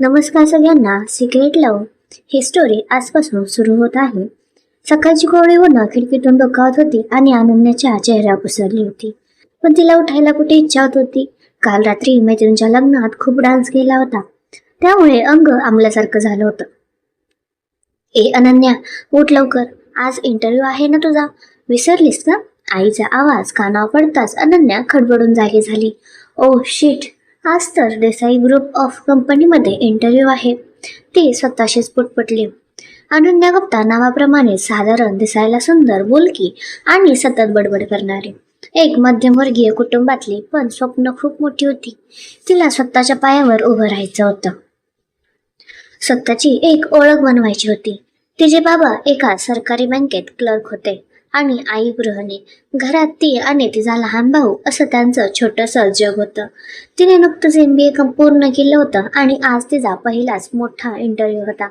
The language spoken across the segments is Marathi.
नमस्कार सगळ्यांना सिक्रेट लव ही स्टोरी आजपासून सुरू होत आहे. सकाळची कोवळी होणं खिडकीतून डोकावत होती आणि अनन्याच्या चेहरा पुसरली होती. पण तिला उठायला कुठे इच्छा होत होती? काल रात्री मैत्रिणीच्या लग्नात खूप डान्स केला होता. त्यामुळे अंग आमल्यासारखं झालं होतं. ए अनन्या उठ लवकर. आज इंटरव्ह्यू आहे ना तुझा? विसरलीस का? आईचा आवाज कानावर पडताच अनन्या खडबडून जागी झाली. Oh, ओ शिट आज तर देसाई ग्रुप ऑफ कंपनीमध्ये इंटरव्ह्यू आहे. ती स्वतःशीच पुटपटली. अनन्या गुप्ता नावाप्रमाणे साधारण दिसायला सुंदर बोलकी आणि सतत बडबड करणारी. एक मध्यमवर्गीय कुटुंबातली पण स्वप्न खूप मोठी होती. तिला स्वतःच्या पायावर उभं राहायचं होतं. स्वतःची एक ओळख बनवायची होती. तिचे बाबा एका सरकारी बँकेत क्लर्क होते. आणि आई गृहिणी घरात ती आणि तिचा लहान भाऊ असं त्यांचं छोटंसं जग होतं. तिने नुकतंच एम बी ए पूर्ण केलं होतं आणि आज तिचा पहिलाच मोठा इंटरव्ह्यू होता.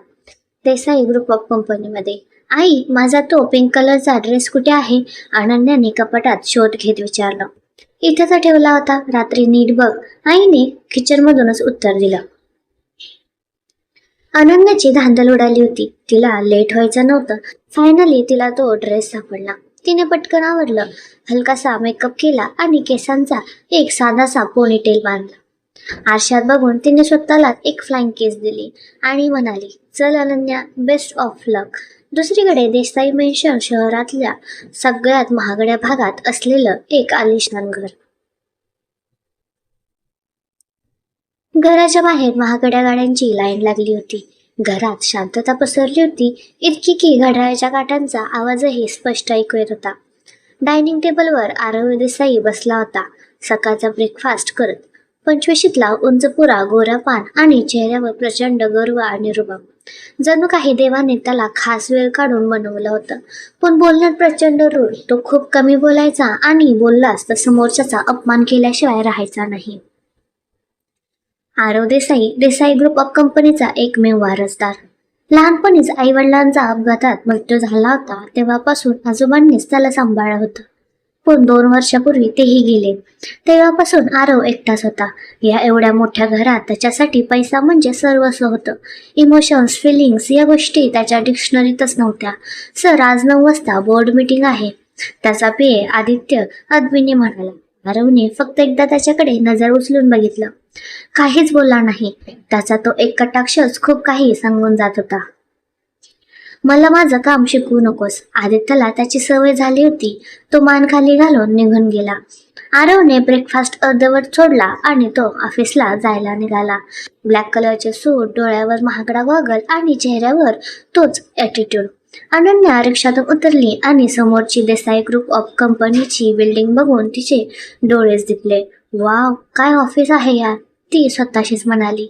देसाई ग्रुप ऑफ कंपनीमध्ये आई माझा तो पिंक कलरचा ड्रेस कुठे आहे? अनन्याने कपाटात शोध घेत विचारलं. इथं तर ठेवला होता. रात्री नीट बघ. आईने किचनमधूनच उत्तर दिलं. अनन्याची धांदल उडाली होती. तिला लेट व्हायचं नव्हतं. फायनली तिला तो ड्रेस सापडला. तिने पटकन आवडलं हलकासा मेकअप केला आणि केसांचा एक साधासा पोनीटेल बांधला. आरशात बघून तिने स्वतःला एक फ्लाइंग केस दिली आणि म्हणाली चल अनन्या बेस्ट ऑफ लक दुसरीकडे देसाई मेन्शन शहरातल्या सगळ्यात महागड्या भागात असलेलं एक आलिशान घर. घराच्या बाहेर महागड्या गाड्यांची लाईन लागली होती. घरात शांतता पसरली होती इतकी की घड्याळाच्या काठांचा आवाजही स्पष्ट ऐकू येत होता. डायनिंग टेबलवर आरव देसाई बसला होता सकाळचा ब्रेकफास्ट करत. पंचवीशीतला उंचपुरा गोऱ्या गोरा पान आणि चेहऱ्यावर प्रचंड गर्व आणि रुबाब. जणू काही देवाने त्याला खास वेळ काढून बनवलं होतं. पण बोलण्यात प्रचंड रूढ तो खूप कमी बोलायचा आणि बोललास तर समोरच्याचा अपमान केल्याशिवाय राहायचा नाही. आरव देसाई देसाई ग्रुप ऑफ कंपनीचा एकमेव वारसदार. लहानपणीच आई वडिलांचा अपघातात मृत्यू झाला होता. तेव्हापासून आजोबांनीच त्याला सांभाळलं होतं. पण दोन वर्षापूर्वी तेही गेले. तेव्हापासून आरव एकटाच होता. या एवढ्या मोठ्या घरात त्याच्यासाठी पैसा म्हणजे सर्वस्व होतं. इमोशन्स फिलिंग्स या गोष्टी त्याच्या डिक्शनरीतच नव्हत्या. सर आज नऊ वाजता बोर्ड मीटिंग आहे. त्याचा पी आदित्य अद्विनी म्हणाला. आरवने फक्त एकदा त्याच्याकडे नजर उचलून बघितलं. काहीच बोलला नाही. त्याचा तो एक कटाक्षच खूप काही सांगून जात होता. मला माझं काम शिकवू नकोस. आदित्यला त्याची सवय झाली होती. तो मान खाली घालून निघून गेला. आरवने ब्रेकफास्ट अर्धवट सोडला आणि तो ऑफिसला जायला निघाला. ब्लॅक कलरचे सूट डोळ्यावर महागडा गॉगल आणि चेहऱ्यावर तोच ॲटिट्यूड अनन्या रिक्षातून उतरली आणि समोरची देसाई ग्रुप ऑफ कंपनीची बिल्डिंग बघून तिचे डोळेच दिपले वाव काय ऑफिस आहे यार ती स्वतःशीच म्हणाली.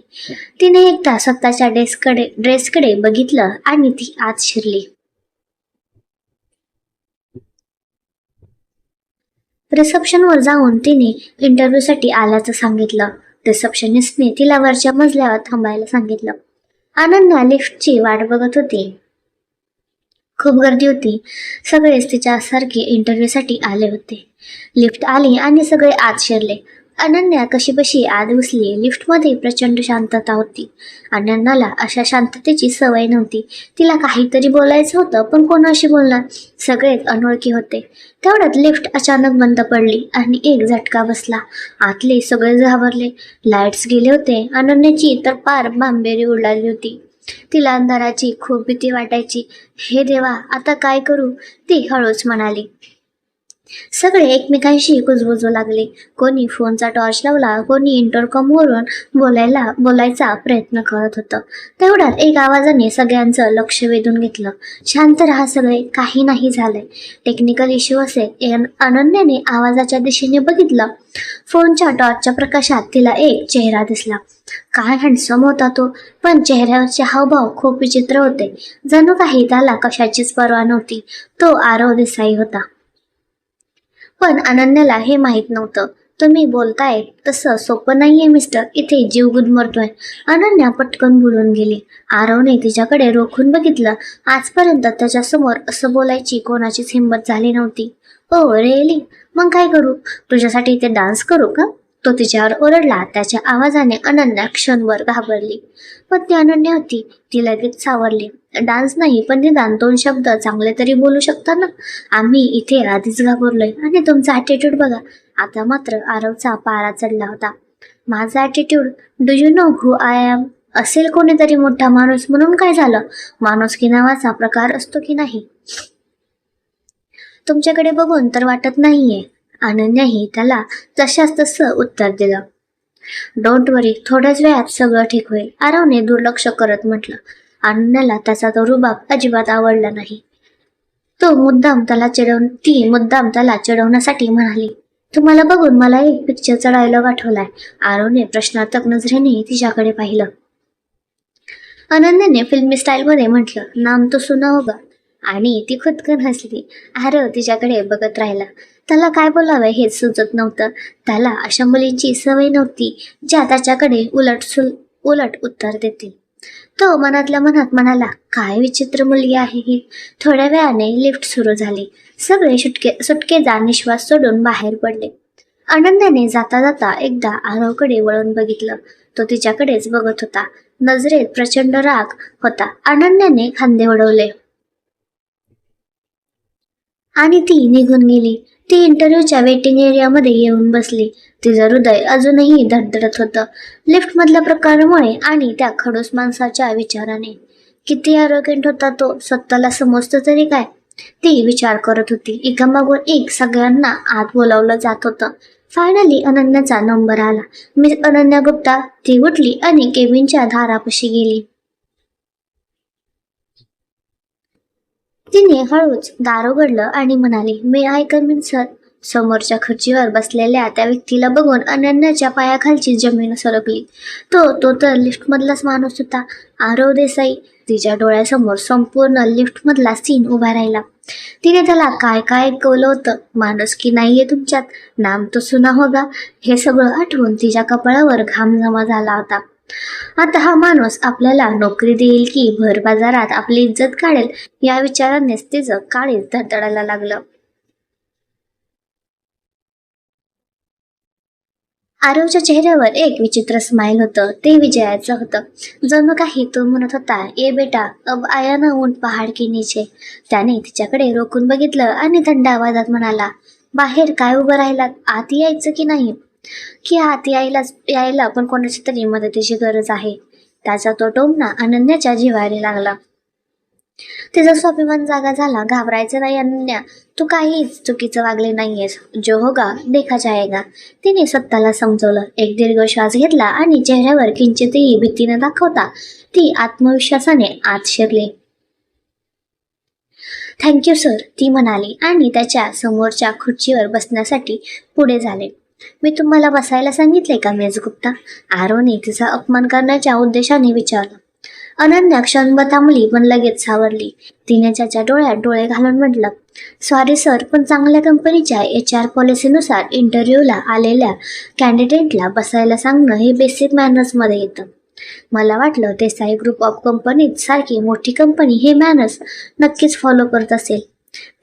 तिने एकदा स्वतःच्या डेस्कडे ड्रेसकडे बघितलं आणि ती आत शिरली. रिसेप्शनवर जाऊन तिने इंटरव्ह्यूसाठी आल्याचं सांगितलं. रिसेप्शनिस्टने तिला वरच्या मजल्यावर थांबायला सांगितलं. अनन्या लिफ्टची वाट बघत होती. खूप गर्दी होती. सगळेच तिच्यासारखे इंटरव्ह्यूसाठी आले होते. लिफ्ट आली आणि सगळे आत शिरले. अनन्या कशीबशी आत घुसली. लिफ्टमध्ये प्रचंड शांतता होती. अनन्याला अशा शांततेची सवय नव्हती. तिला काहीतरी बोलायचं होतं पण कोणाशी बोलणार? सगळेच अनोळखी होते. तेवढ्यात लिफ्ट अचानक बंद पडली आणि एक झटका बसला. आतले सगळे घाबरले. लाईट्स गेले होते. अनन्याची तर पार बांबेरी उडाली होती. तिला अंधाराची खूप भीती वाटायची. हे देवा आता काय करू? ती हळूच म्हणाली. सगळे एकमेकांशी कुजबुजू लागले. कोणी फोनचा टॉर्च लावला कोणी इंटरकॉमवरून बोलायला बोलायचा प्रयत्न करत होतं. तेवढ्यात एक आवाजाने सगळ्यांचं लक्ष वेधून घेतलं. शांत राहा सगळे काही नाही झालंय. टेक्निकल इश्यू असेल अनन्याने आवाजाच्या दिशेने बघितलं. फोनच्या टॉर्चच्या प्रकाशात तिला एक चेहरा दिसला. काय हँडसम होता तो. पण चेहऱ्यावरचे हावभाव खूप विचित्र होते. जणू काही त्याला कशाचीच पर्वा नव्हती. तो आरव देसाई होता. पण अनन्याला हे माहीत नव्हतं. तुम्ही बोलताय तसं सोपं नाहीये मिस्टर. इथे जीव गुदमरतोय. अनन्या पटकन बोलून गेली. आरवने तिच्याकडे रोखून बघितलं. आजपर्यंत त्याच्यासमोर असं बोलायची कोणाचीच हिंमत झाली नव्हती. हो, ओ रेली मग काय करू? तुझ्यासाठी इथे डान्स करू का? तो तिच्यावर ओरडला. त्याच्या आवाजाने अनन्या क्षणभर घाबरली. पण ती अनन्या होती. ती लगेच सावरली. डान्स नाही पण निदान दोन शब्द चांगले तरी बोलू शकता ना? आम्ही इथे आधीच घाबरलोय. आणि तुमचा ॲटिट्यूड बघा. आता मात्र आरवचा पारा चढला होता. माझा attitude do you know who I am असेल कोणीतरी मोठा माणूस म्हणून काय झालं? माणूस की नावाचा प्रकार असतो की नाही? तुमच्याकडे बघून तर वाटत नाहीये. अनन्याही त्याला तशाच तसं उत्तर दिलं. डोंट वरी थोड्याच वेळात सगळं ठीक होईल आरवने दुर्लक्ष करत म्हटलं. अनन्याला त्याचा तो रुबाब अजिबात आवडला नाही. तो मुद्दाम त्याला चिडव ती मुद्दाम त्याला चिडवण्यासाठी म्हणाली तुम्हाला बघून मला एक पिक्चरचा डायलॉग आठवलाय आरवने प्रश्नार्थक नजरेने तिच्याकडे पाहिलं. अनन्याने फिल्मी स्टाईलमध्ये म्हटलं नाम तो सुना होगा. आणि ती खुदकन हसली. आरव तिच्याकडे बघत राहिला. त्याला काय बोलावं हेच सुचत नव्हतं. त्याला अशा मुलींची सवय नव्हती ज्या त्याच्याकडे उलट सुल उलट उत्तर देतील. तो मनातल्या मनात म्हणाला काय विचित्र मुलगी आहे ही. थोड्या वेळाने लिफ्ट सुरू झाली. सगळे सुटके सुटकेचा निश्वास सोडून बाहेर पडले. आनंदाने जाता जाता एकदा आरवकडे वळून बघितलं. तो तिच्याकडेच बघत होता. नजरेत प्रचंड राग होता. अनन्याने खांदे उडवले. आणि ती निघून गेली. ती इंटरव्ह्यूच्या वेटिंग एरियामध्ये येऊन बसली. तिचं हृदय अजूनही धडधडत होतं. लिफ्टमधल्या प्रकारामुळे आणि त्या खडूस माणसाच्या विचाराने. किती आरोग्यंट होता तो. स्वतःला समजतो तरी काय? ती विचार करत होती. एकामागून एक सगळ्यांना आत बोलावलं जात होतं. फायनली अनन्याचा नंबर आला. मिस अनन्या गुप्ता ती उठली आणि केबिनच्या धारापाशी गेली. तिने हळूच दार उघडलं आणि म्हणाली मी आय कमिन सर समोरच्या खुर्चीवर बसलेल्या त्या व्यक्तीला बघून अनन्याच्या पायाखालची जमीन सरकली. तो तो तर लिफ्टमधलाच माणूस होता. आरव देसाई तिच्या डोळ्यासमोर संपूर्ण लिफ्टमधला सीन उभा राहिला. तिने त्याला काय काय ऐकवलं होतं? माणूस की नाहीये तुमच्यात? नाम तो सुना होगा. हे सगळं आठवून तिच्या कपाळावर घाम जमा झाला होता. आता हा माणूस आपल्याला नोकरी देईल की भर बाजारात आपली इज्जत काढेल या विचारानेच तिचं काळीच धडधडायला लागलं. आरवच्या चेहऱ्यावर एक विचित्र स्माइल होतं ते विजयाचं होतं. जणू काही तो म्हणत होता ए बेटा अब आया ना ऊंट पहाड के नीचे. त्याने तिच्याकडे रोखून बघितलं आणि थंड आवाजात म्हणाला बाहेर काय उभं राहिलात? आत यायचं की नाही? की हात यायला यायला पण कोणाची तरी मदतीची गरज आहे. त्याचा तो टोमना अनन्याच्या जिव्हारी लागला. तिचा स्वाभिमान जागा झाला. घाबरायचं नाही अनन्या. तू काहीच चुकीचं वागले नाहीयेस. जो होगा देखा जायगा. तिने स्वतःला समजवलं. एक दीर्घ श्वास घेतला आणि चेहऱ्यावर किंचितही भीतीनं दाखवता ती आत्मविश्वासाने आत शिरली. थँक्यू सर ती म्हणाली आणि त्याच्या समोरच्या खुर्चीवर बसण्यासाठी पुढे झाले. मी तुम्हाला बसायला सांगितले का मेज गुप्ता? आरोने तिचा अपमान करण्याच्या उद्देशाने विचारलं. अनन्या क्षणभर थांबली पण लगेच सावरली. तिने त्याच्या डोळ्यात डोळे घालून म्हटलं सॉरी सर पण चांगल्या कंपनीच्या एच आर पॉलिसीनुसार इंटरव्ह्यूला आलेल्या कॅन्डिडेटला बसायला सांगणं हे बेसिक मॅनर्समध्ये येतं. मला वाटलं देसाई ग्रुप ऑफ कंपनीत सारखी मोठी कंपनी हे मॅनर्स नक्कीच फॉलो करत असेल.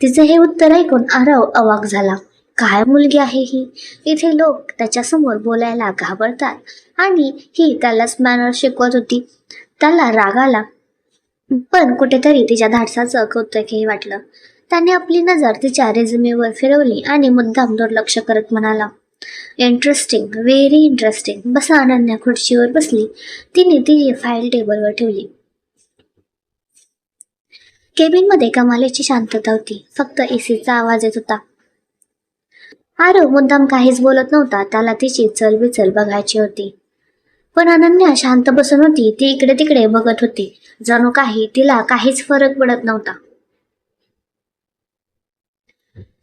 तिचं हे उत्तर ऐकून आरव अवाक झाला. काय मुलगी आहे ही. इथे लोक त्याच्यासमोर बोलायला घाबरतात. आणि ही त्यालाच मॅनर शिकवत होती. त्याला राग आला. पण कुठेतरी तिच्या धाडसाचं कौतुकही वाटलं. त्याने आपली नजर तिच्या रेझ्युमेवर फिरवली आणि मुद्दाम दुर्लक्ष करत म्हणाला इंटरेस्टिंग व्हेरी इंटरेस्टिंग. बसा अनन्या खुर्चीवर बसली. तिने तिची फाईल टेबलवर ठेवली. केबिनमध्ये कमालीची शांतता होती. फक्त एसीचा आवाज येत होता. आरव मुद्दाम काहीच बोलत नव्हता. त्याला तिची चलबिचल बघायची होती. पण अनन्या शांत बसून होती. ती इकडे तिकडे बघत होती. जणू काही तिला काहीच फरक पडत नव्हता.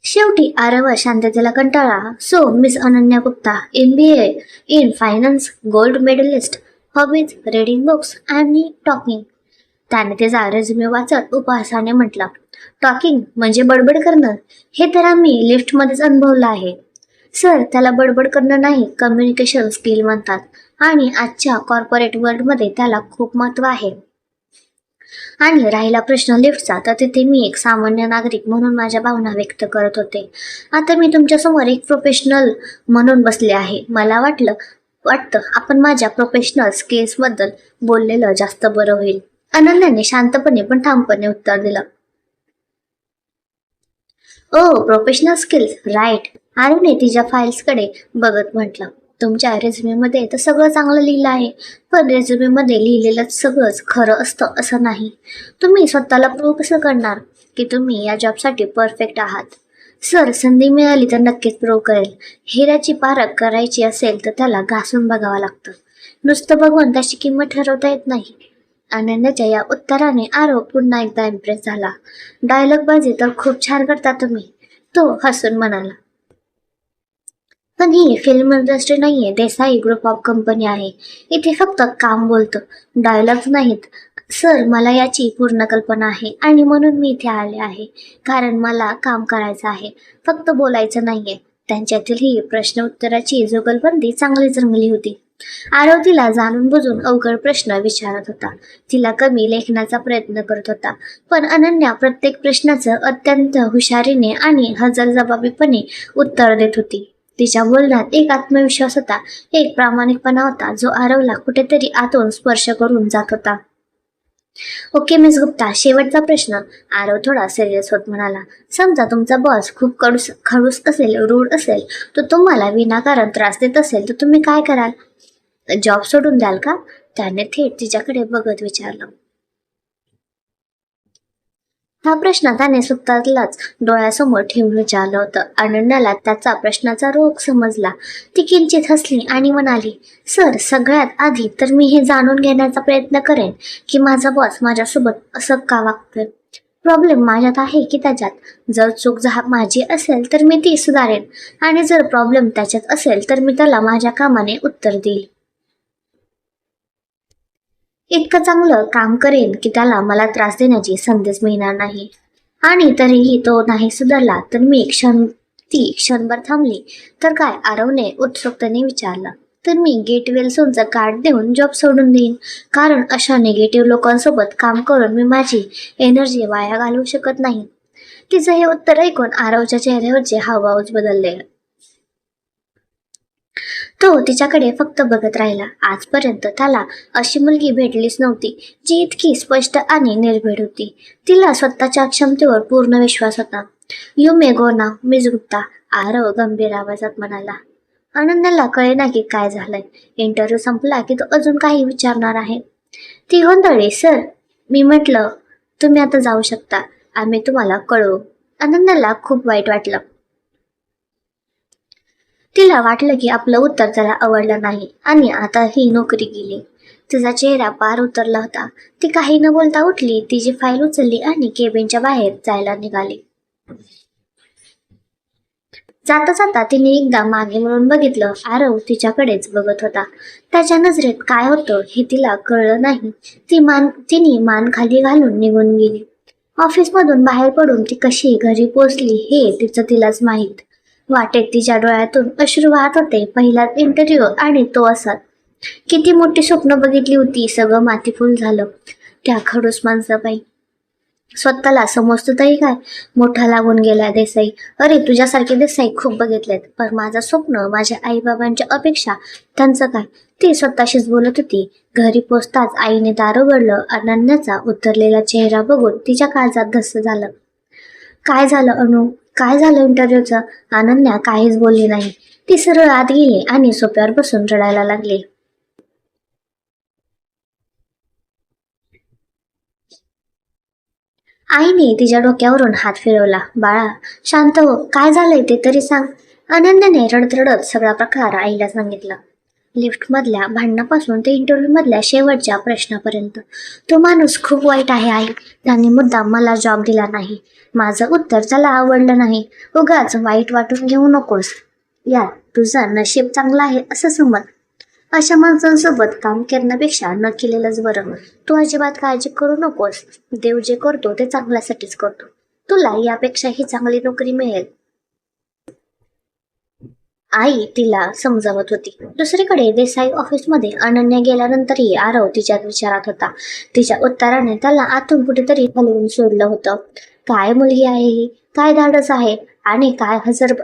शेवटी आरव शांततेला कंटाळा so miss Ananya Gupta M B A in finance gold medallist hobbies reading books आणि टॉकिंग. त्याने तिचा रेझ्युमे वाचत उपहासाने म्हटलं टॉकिंग म्हणजे बडबड करणं. हे तर आम्ही लिफ्टमध्येच अनुभवलं आहे. सर त्याला बडबड करणं नाही कम्युनिकेशन स्किल म्हणतात. आणि आजच्या कॉर्पोरेट वर्ल्डमध्ये त्याला खूप महत्त्व आहे. आणि राहिला प्रश्न लिफ्टचा तर तिथे मी एक सामान्य नागरिक म्हणून माझ्या भावना व्यक्त करत होते. आता मी तुमच्यासमोर एक प्रोफेशनल म्हणून बसले आहे. मला वाटलं वाटतं आपण माझ्या प्रोफेशनल स्किल्सबद्दल बोललेलं जास्त बरं होईल. अनन्याने शांतपणे पण ठामपणे उत्तर दिलं. ओ प्रोफेशनल स्किल्स राईट आरुने तिच्या फाईल्सकडे बघत म्हटलं. तुमच्या रेझ्युमेमध्ये तर सगळं चांगलं लिहिलं आहे पण रेझ्युमेमध्ये लिहिलेलं सगळंच खरं असतं असं नाही. तुम्ही स्वतःला प्रूव्ह कसं करणार? की तुम्ही या जॉबसाठी परफेक्ट आहात. सर संधी मिळाली तर नक्कीच प्रूव्ह करेल. हिऱ्याची पारख करायची असेल तर त्याला घासून बघावं लागतं. नुसतं बघून त्याची किंमत ठरवता येत नाही. आनंदाच्या या उत्तराने आरव पुन्हा एकदा इम्प्रेस झाला. डायलॉग बाजी तर खूप छान करता तुम्ही तो हसून म्हणाला. पण ही फिल्म इंडस्ट्री नाहीये देसाई ग्रुप ऑफ कंपनी आहे. इथे फक्त काम बोलतो डायलॉग्स नाहीत. सर मला याची पूर्ण कल्पना आहे आणि म्हणून मी इथे आले आहे. कारण मला काम करायचं आहे फक्त बोलायचं नाहीये. त्यांच्यातील ही प्रश्न उत्तराची जुगलबंदी चांगली जमली होती. आरव तिला जाणून बुजून अवघड प्रश्न विचारत होता. तिला कमी लेखनाचा प्रयत्न करत होता. पण अनन्या प्रत्येक प्रश्नाचं अत्यंत हुशारीने आणि हजरजबाबीपणे उत्तर देत होती. तिच्या बोलण्यात एक आत्मविश्वास होता. एक प्रामाणिकपणा होता. जो आरवला कुठेतरी आतून स्पर्श करून जात होता. Okay miss Gupta. शेवटचा प्रश्न. आरव थोडा सिरियस होत म्हणाला. समजा तुमचा बॉस खूप कडूस खडूस असेल रूढ असेल तर तुम्हाला विनाकारण त्रास देत असेल तर तुम्ही काय कराल? जॉब सोडून द्याल का? त्याने थेट तिच्याकडे बघत विचारलं. हा प्रश्न त्याने स्वतःलाच डोळ्यासमोर ठेवून विचारलं होतं. अनन्याला त्याचा प्रश्नाचा रोग समजला. ती किंचित हसली आणि म्हणाली सर सगळ्यात आधी तर मी हे जाणून घेण्याचा प्रयत्न करेन की माझा बॉस माझ्यासोबत असं का वागतोय. प्रॉब्लेम माझ्यात आहे की त्याच्यात. जर चूक माझी असेल तर मी ती सुधारेन. आणि जर प्रॉब्लेम त्याच्यात असेल तर मी त्याला माझ्या कामाने उत्तर देईल. इतकं चांगलं काम करेन की त्याला मला त्रास देण्याची संधीच मिळणार नाही. आणि तरीही तो नाही सुधारला तर मी क्षण ती क्षणभर थांबली. तर काय आरवने उत्सुकतेने विचारलं. तर मी गेट वेल्सोनचं कार्ड देऊन जॉब सोडून देईन. कारण अशा निगेटिव्ह लोकांसोबत काम करून मी माझी एनर्जी वाया घालवू शकत नाही. तिचं हे उत्तर ऐकून आरवच्या चेहऱ्यावरचे हावभावच बदलले. तो तिच्याकडे फक्त बघत राहिला. आजपर्यंत त्याला अशी मुलगी भेटलीच नव्हती जी इतकी स्पष्ट आणि निर्भीड होती. तिला स्वतःच्या क्षमतेवर पूर्ण विश्वास होता. यू मे गो ना मिस गुप्ता आरव गंभीर आवाजात म्हणाला. आनंदाला कळेना की काय झालंय. इंटरव्ह्यू संपला की तो अजून काही विचारणार आहे. ती गोंधळे सर. मी म्हटलं तुम्ही आता जाऊ शकता. आम्ही तुम्हाला कळवू. आनंदाला खूप वाईट वाटलं. तिला वाटलं की आपलं उत्तर त्याला आवडलं नाही. आणि आता ही नोकरी गेली. तिचा चेहरा पार उतरला होता. ती काही न बोलता उठली. तिची फाईल उचलली आणि केबिनच्या बाहेर जायला निघाली. जाता जाता तिने एकदा मागे म्हणून बघितलं. आरव तिच्याकडेच बघत होता. त्याच्या नजरेत काय होतं हे तिला कळलं नाही. ती मान तिने मान खाली घालून निघून गेली. ऑफिसमधून बाहेर पडून ती कशी घरी पोचली हे तिचं तिलाच माहीत. वाटेत तिच्या डोळ्यातून अश्रू वाहत होते. पहिलाच इंटरव्ह्यू आणि तो असा. किती मोठी स्वप्न बघितली होती. सगळं मातीफुल झालं. त्या खडूस माणसाबाई. स्वतःला समजतो तरी काय? मोठा लागून गेला देसाई. अरे तुझ्यासारखे देसाई खूप बघितलेत. पण माझं स्वप्न माझ्या आईबाबांच्या अपेक्षा त्यांचं काय? ती स्वतःशीच बोलत होती. घरी पोचताच आईने दार उघडलं. अनन्याचा उतरलेला चेहरा बघून तिच्या काळजात धस्स झालं. काय झालं अनु? काय झालं इंटरव्ह्यूचं? अनन्या काहीच बोलली नाही. ती सरळ आत गेली आणि सोप्यावर बसून रडायला लागली. आईने तिच्या डोक्यावरून हात फिरवला. बाळा शांत हो. काय झालंय ते तरी सांग. अनन्याने रडत रडत सगळा प्रकार आईला सांगितला. लिफ्टमधल्या भांडणापासून ते इंटरव्ह्यूमधल्या शेवटच्या प्रश्नापर्यंत. तो माणूस खूप वाईट आहे आई. त्याने मुद्दा मला जॉब दिला नाही. माझं उत्तर त्याला आवडलं नाही. उगाच वाईट वाटून घेऊ नकोस. या तुझं नशीब चांगलं आहे असं समज. अशा माणसांसोबत काम करण्यापेक्षा न केलेलंच बरं. तू अजिबात काळजी करू नकोस. देव जे करतो ते चांगल्यासाठीच करतो. तुला यापेक्षा ही चांगली नोकरी मिळेल. आई तिला समजावत होती. दुसरीकडे देसाई ऑफिसमध्ये अनन्या गेल्यानंतरही आरव तिच्यात विचारात होता. तिच्या उत्तराने त्याला आतून कुठेतरी हलवून सोडलं होतं. काय मुलगी आहे ही? काय धाडस आहे? आणि काय हजर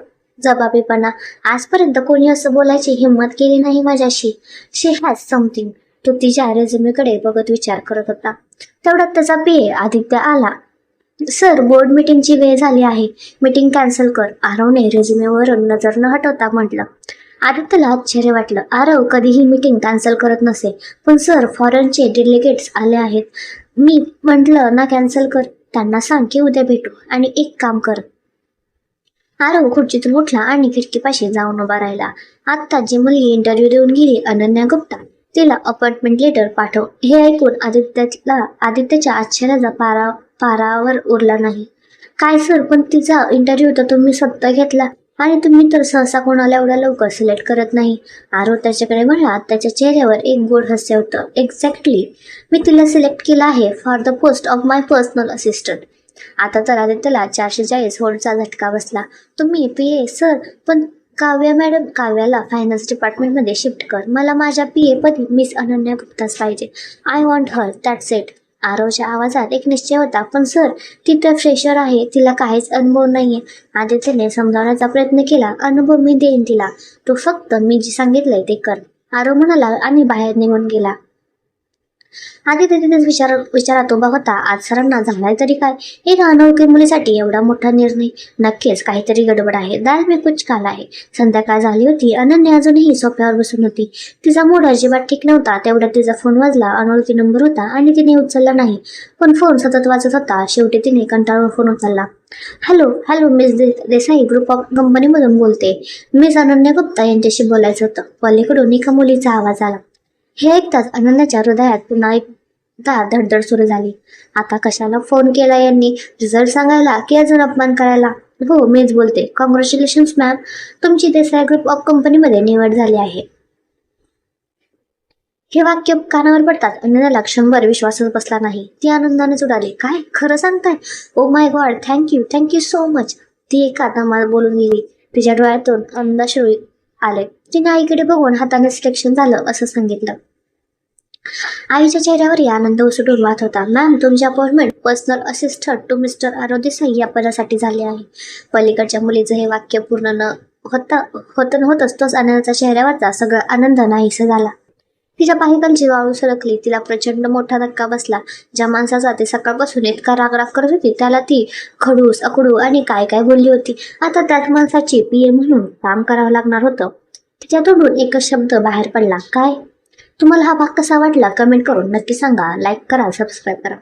जबाबीपणा? आजपर्यंत कोणी असं बोलायची हिंमत केली नाही माझ्याशी? She has something. तो तिच्या रेझ्युमेकडे बघत विचार करत होता. तेवढ्यात त्याचा पीए आदित्य आला. सर बोर्ड मीटिंगची वेळ झाली आहे. मीटिंग कॅन्सल कर. आरवने रेझ्युमेवरून नजर न हटवता म्हटलं. आदित्यला आश्चर्य वाटलं. आरव कधीही मीटिंग कॅन्सल करत नसे. पण सर फॉरेनचे डेलिगेट्स आले आहेत. मी म्हटलं ना कॅन्सल कर. त्यांना सांग की उद्या भेटू आणि एक काम कर. आरव खुर्चीतून उठला आणि खिडकीपाशी जाऊन उभा राहिला. आत्ता जी मुलगी इंटरव्ह्यू देऊन गेली अनन्या गुप्ता तिला अपॉइंटमेंट लेटर पाठव. हे ऐकून आदित्यला आदित्यच्या आश्चर्याचा पारा पारावर उरला नाही. काय सर पण तिचा इंटरव्ह्यू तर तुम्ही सत्ता घेतला आणि तुम्ही तर सहसा कोणाला एवढ्या लवकर सिलेक्ट करत नाही. आरो त्याच्याकडे म्हणला त्याच्या चेहऱ्यावर एक गोड हास्य होतं. एक्झॅक्टली मी तिला सिलेक्ट केलं आहे for the post of my personal assistant आता तर आदित्यला चारशे चाळीस होल्डचा झटका बसला. तुम्ही पी ए सर पण काव्या मॅडम काव्याला फायनान्स डिपार्टमेंटमध्ये शिफ्ट कर. मला माझ्या पी ए पदी मिस अनन्या गुप्ताच पाहिजे. I want her that's it आरवच्या आवाजात एक निश्चय होता पण सर ती तर फ्रेशर आहे तिला काहीच अनुभव नाहीये. आदित्यने समजावण्याचा प्रयत्न केला अनुभव मी देईन तिला. तू फक्त मी जे सांगितलंय ते कर. आरव म्हणाला आणि बाहेर निघून गेला. आदित्य तिथेच विचार विचारात उभा होता. आज सरांना झालाय तरी काय? एका अनोळखी मुलीसाठी एवढा मोठा निर्णय नक्कीच काहीतरी गडबड आहे. दाल मी कुछ काल आहे. संध्याकाळ झाली होती. अनन्या अजूनही सोफ्यावर बसून होती. तिचा मूड अजिबात ठीक नव्हता. तेवढ्यात तिचा फोन वाजला. अनोळखी नंबर होता आणि तिने उचलला नाही. पण फोन सतत वाजत होता. शेवटी तिने कंटाळून फोन उचलला. Hello hello miss Desai group of कंपनीमधून बोलते. मिस अनन्या गुप्ता यांच्याशी बोलायचं होतं. पलीकडून एका मुलीचा आवाज आला. हे ऐकताच अनन्याच्या हृदयात पुन्हा एकदा धडधड सुरू झाली. आता कशाला फोन केला यांनी? रिझल्ट सांगायला की अजून अपमान करायला? हो मीच बोलते. कॉंग्रॅच्युलेशन्स मॅम तुमची देसाई ग्रुप ऑफ कंपनीमध्ये निवड झाली आहे. हे वाक्य कानावर पडतात अनन्याला क्षणभर विश्वासच बसला नाही. ती आनंदाने उडाली. काय? खरं सांगताय? ओ my god thank you thank you so much ती एका दमात बोलून गेली. तिच्या डोळ्यातून अंदाश्रू आले. तिने आईकडे बघून हाताने सिलेक्शन झालं असं सांगितलं. आईच्या चेहऱ्यावरही आनंद उसडून वाहत होता. मॅम तुमची appointment personal assistant to mister Aarav Desai या पदासाठी झाले आहे. पलीकडच्या मुलीचं हे वाक्य पूर्ण न होता होतं होतच तोच आनंदाच्या चेहऱ्यावरचा सगळा आनंद नाहीसा झाला. तिच्या पाहिकांची वाळू सरकली. तिला प्रचंड मोठा धक्का बसला. ज्या माणसाचा ते सकाळपासून इतका राग राग करत होती त्याला ती खडूस अकडू आणि काय काय बोलली होती. आता त्याच माणसाची पीए म्हणून काम करावं लागणार होतं. तिच्या तोंडून एकच शब्द बाहेर पडला. काय? तुम्हाला हा भाग कसा वाटला? कमेंट करून नक्की सांगा. लाईक करा सबस्क्राईब करा.